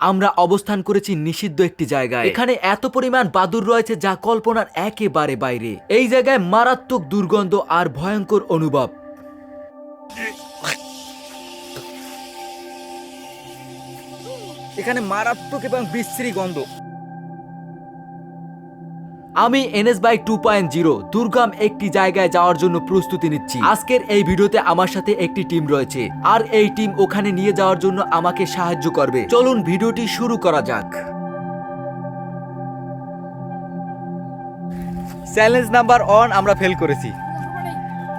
আমরা অবস্থান করেছি নিষিদ্ধ একটি জায়গায়। এখানে এত পরিমাণ বাদুর রয়েছে যা কল্পনার একেবারে বাইরে। এই জায়গায় মারাত্মক দুর্গন্ধ আর ভয়ঙ্কর অনুভব। এখানে মারাত্মক এবং বিশ্রী গন্ধ। আমি NS by two point zero দুর্গম একটি জায়গায় যাওয়ার জন্য প্রস্তুতি নিচ্ছি। আজকের এই ভিডিওতে আমার সাথে একটি টিম রয়েছে, আর এই টিম ওখানে নিয়ে যাওয়ার জন্য আমাকে সাহায্য করবে। চলুন ভিডিওটি শুরু করা যাক। চ্যালেঞ্জ নাম্বার ওয়ান আমরা ফেল করেছি।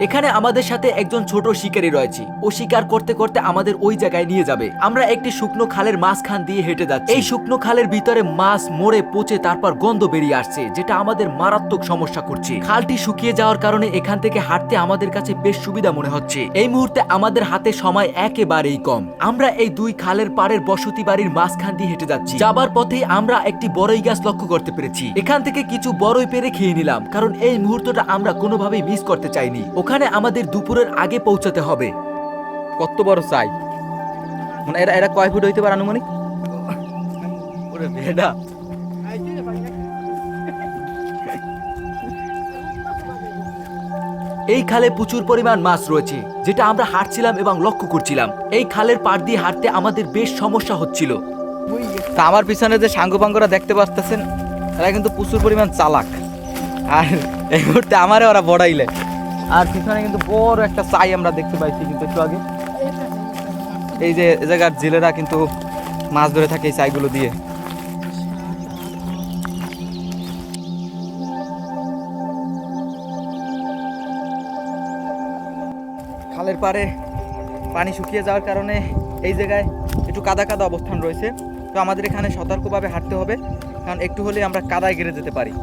এখানে আমাদের সাথে একজন ছোট শিকারী রয়েছে। ও শিকার করতে করতে আমাদের ওই জায়গায় নিয়ে যাবে। আমরা একটি শুকনো খালের মাঝখান দিয়ে হেঁটে যাচ্ছি। এই শুকনো খালের ভিতরে মাছ, মরে, পচে, তারপর গন্ধ বেরিয়ে আসছে, যেটা আমাদের মারাত্মক সমস্যা করছে। খালটি শুকিয়ে যাওয়ার কারণে এখান থেকে হাঁটতে আমাদের কাছে বেশ সুবিধা মনে হচ্ছে। এই মুহূর্তে আমাদের হাতে সময় একেবারেই কম। আমরা এই দুই খালের পাড়ের বসতি বাড়ির মাঝখান দিয়ে হেঁটে যাচ্ছি। যাবার পথে আমরা একটি বড়ই গাছ লক্ষ্য করতে পেরেছি। এখান থেকে কিছু বড়ই পেরে খেয়ে নিলাম, কারণ এই মুহূর্তটা আমরা কোনোভাবেই মিস করতে চাইনি। ওখানে আমাদের দুপুরের আগে পৌঁছাতে হবে। কত বড় চাই মানে এরা এরা কয় ফুট হইতে পারে আনুমানিক? ওরে ভেডা। এই খালে প্রচুর পরিমাণ মাছ রয়েছে যেটা আমরা হাঁটছিলাম এবং লক্ষ্য করছিলাম। এই খালের পাড় দিয়ে হাঁটতে আমাদের বেশ সমস্যা হচ্ছিল। তা আমার পিছনে যে সাঙ্গপাঙ্গরা দেখতে পাচ্ছেন এরা কিন্তু প্রচুর পরিমাণ চালাক। আর এই মুহূর্তে আমারে ওরা বড়াইলে। আর পিছনে কিন্তু বড় একটা চাই আমরা দেখতে পাইছি কিন্তু একটু আগে। এই যে জায়গার জেলেরা কিন্তু মাছ ধরে থাকে এই চাইগুলো দিয়ে। খালের পাড়ে পানি শুকিয়ে যাওয়ার কারণে এই জায়গায় একটু কাদা কাদা অবস্থান রয়েছে। তো আমাদের এখানে সতর্কভাবে হাঁটতে হবে, কারণ একটু হলে আমরা কাদায় গেড়ে যেতে পারি।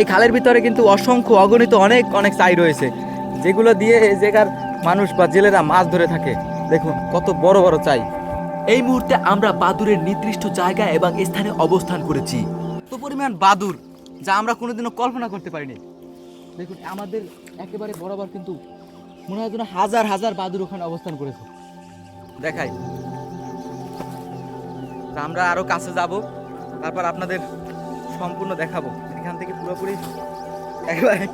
এই খালের ভিতরে কিন্তু অসংখ্য অগণিত অনেক অনেক চাই রয়েছে যেগুলো দিয়ে এই জায়গার মানুষ বা জেলেরা মাছ ধরে থাকে। দেখুন কত বড় বড় চাই এই মুহূর্তে আমরা বাদুরের নির্দিষ্ট জায়গা এবং স্থানে অবস্থান করেছি। এত পরিমাণ বাদুর যা আমরা কোনোদিনও কল্পনা করতে পারিনি। দেখুন আমাদের একেবারে বরাবর কিন্তু মনে হয় যেন হাজার হাজার বাদুর ওখানে অবস্থান করেছে। দেখাই। তা আমরা আরও কাছে যাব তারপর আপনাদের সম্পূর্ণ দেখাবো। এখান থেকে পুরোপুরি একেবারে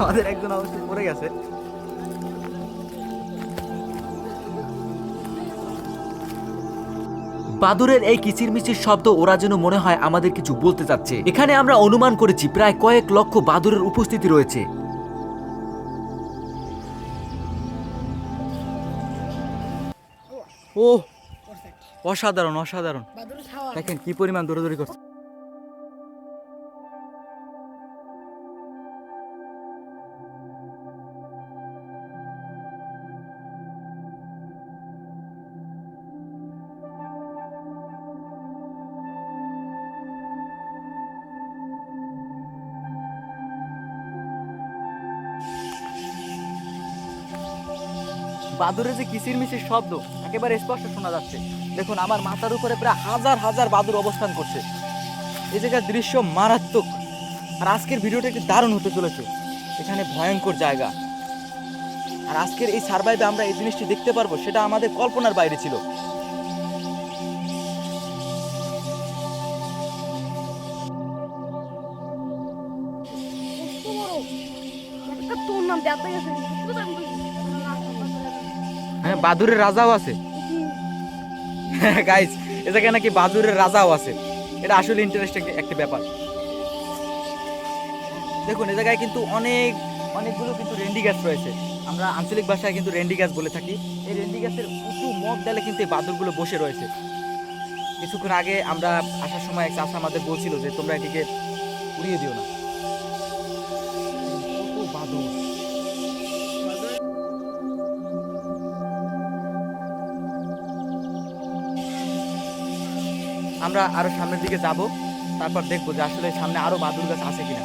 আমাদের একজন অবশ্যই পড়ে গেছে। বাদুরের এই কিচিরমিচির শব্দ ওরা যেন মনে হয় আমাদের কিছু বলতে চাচ্ছে। এখানে আমরা অনুমান করেছি প্রায় কয়েক লক্ষ বাদুরের উপস্থিতি রয়েছে। ও অসাধারণ অসাধারণ। দেখেন কি পরিমাণ দৌড়াদৌড়ি করছে। বাদুরের যে কিচির মিচির শব্দ, একেবারে স্পষ্ট শোনা যাচ্ছে। দেখুন, আমার মাথার উপরে প্রায় হাজার হাজার বাদুর অবস্থান করছে। এই জায়গার দৃশ্য মারাত্মক। আর আজকের ভিডিওটা একটি দারুণ হতে চলেছে। এখানে ভয়ঙ্কর জায়গা। আর আজকের এই সার্ভাইভে আমরা এই জিনিসটি দেখতে পারব, সেটা আমাদের কল্পনার বাইরে ছিল। তোর নাম দেওয়া গেছে হ্যাঁ বাদুরের রাজাও আছে। গাইস এ জায়গায় নাকি বাদুরের রাজাও আছে। এটা আসলে ইন্টারেস্টিং একটা ব্যাপার। দেখুন, এ জায়গায় কিন্তু অনেক, অনেকগুলো কিন্তু রেন্ডি গাছ রয়েছে। আমরা আঞ্চলিক ভাষায় কিন্তু রেন্ডি গাছ বলে থাকি। এই রেন্ডি গাছের উঁচু মগ ডালে কিন্তু এই বাদুরগুলো বসে রয়েছে। কিছুক্ষণ আগে আমরা আসার সময় এক চাষা আমাদের বলছিল যে, তোমরা এটিকে উড়িয়ে দিও না। আমরা আরও সামনের দিকে যাব, তারপর দেখব যে আসলে সামনে আরও বাদুর গাছ আছে কিনা।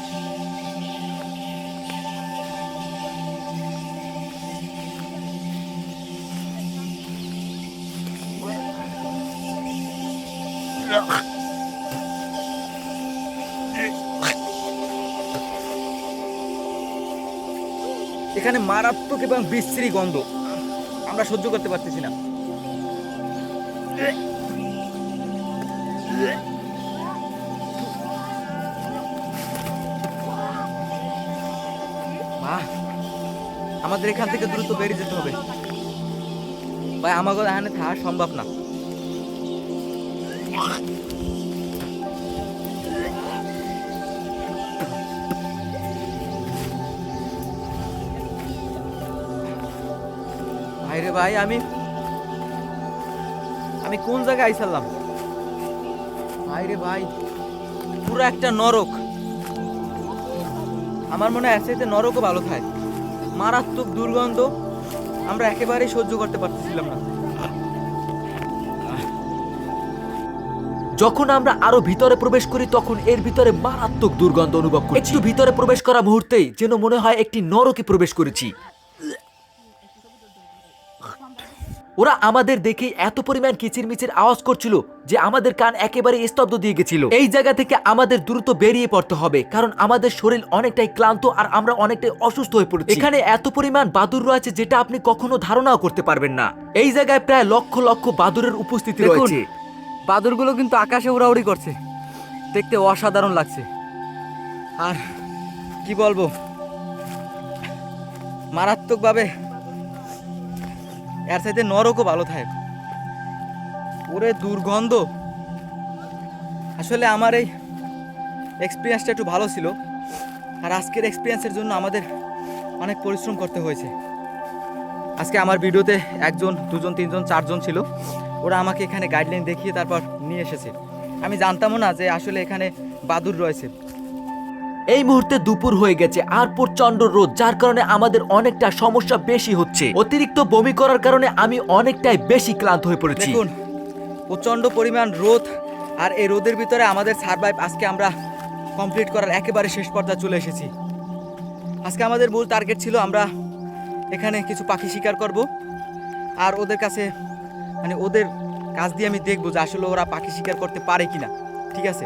এখানে মারাত্মক এবং বিশ্রী গন্ধ। আমরা সহ্য করতে পারতেছি না। মা, আমাদের এখান থেকে দ্রুত বেরিয়ে যেতে হবে। ভাই আমাকে এখানে থাকা সম্ভব না। ভাই রে ভাই, আমি আমি কোন জায়গায় আইসালাম ভাই। পুরো একটা নরক। আমার মনে হয় এর নরকও ভালো মারাত্মক দুর্গন্ধ আমরা একেবারেই সহ্য করতে পারতেছিলাম না। যখন আমরা আরও ভিতরে প্রবেশ করি তখন এর ভিতরে মারাত্মক দুর্গন্ধ অনুভব করি একটু ভিতরে প্রবেশ করা মুহূর্তেই যেন মনে হয় একটি নরকে প্রবেশ করেছি। ওরা আমাদের দেখে এত পরিমাণ কিচিরমিচির আওয়াজ করছিল যে আমাদের কান একেবারে স্তব্ধ দিয়ে গেছিল। এই জায়গা থেকে আমাদের দ্রুত বেরিয়ে পড়তে হবে কারণ আমাদের শরীর অনেকটাই ক্লান্ত আর আমরা অনেকটাই অসুস্থ হয়ে পড়েছি। এখানে এত পরিমাণ বাদুর রয়েছে যেটা আপনি কখনো ধারণাও করতে পারবেন না। এই জায়গায় প্রায় লক্ষ লক্ষ বাদুরের উপস্থিতি রয়েছে। বাদুরগুলো কিন্তু আকাশে উড়াউড়ি করছে। দেখতে অসাধারণ লাগছে। আর কি বলব? মারাত্মকভাবে এর সাথে নরকও ভালো থাকে। ওরে দুর্গন্ধ। আসলে আমার এই এক্সপিরিয়েন্সটা একটু ভালো ছিল। আর আজকের এক্সপিরিয়েন্সের জন্য আমাদের অনেক পরিশ্রম করতে হয়েছে। আজকে আমার ভিডিওতে একজন, দুজন, তিনজন, চারজন ছিল। ওরা আমাকে এখানে গাইডলাইন দেখিয়ে তারপর নিয়ে এসেছে। আমি জানতামও না যে আসলে এখানে বাদুর রয়েছে। এই মুহূর্তে দুপুর হয়ে গেছে আর প্রচণ্ড রোদ, যার কারণে আমাদের অনেকটা সমস্যা বেশি হচ্ছে। অতিরিক্ত বমি করার কারণে আমি অনেকটাই বেশি ক্লান্ত হয়ে পড়েছি। দেখুন, প্রচণ্ড পরিমাণ রোদ আর এই রোদের ভিতরে আমাদের সার্ভাইভ আজকে আমরা কমপ্লিট করার একেবারে শেষ পর্যায়ে চলে এসেছি। আজকে আমাদের মূল টার্গেট ছিল আমরা এখানে কিছু পাখি শিকার করব আর ওদের কাছে মানে ওদের কাজ দিয়ে আমি দেখব যে আসলে ওরা পাখি শিকার করতে পারে কিনা। ঠিক আছে?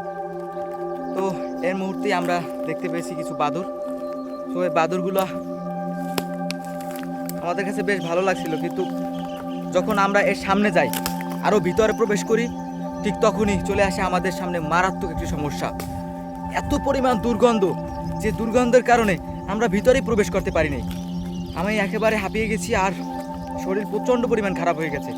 তো এর মুহূর্তে আমরা দেখতে পেয়েছি কিছু বাদুর তো এই বাদুরগুলো আমাদের কাছে বেশ ভালো লাগছিল, কিন্তু যখন আমরা এর সামনে যাই আরও ভিতরে প্রবেশ করি, ঠিক তখনই চলে আসে আমাদের সামনে মারাত্মক একটি সমস্যা। এত পরিমাণ দুর্গন্ধ, যে দুর্গন্ধের কারণে আমরা ভিতরেই প্রবেশ করতে পারিনি। আমি একেবারে হাঁপিয়ে গেছি আর শরীর প্রচণ্ড পরিমাণ খারাপ হয়ে গেছে।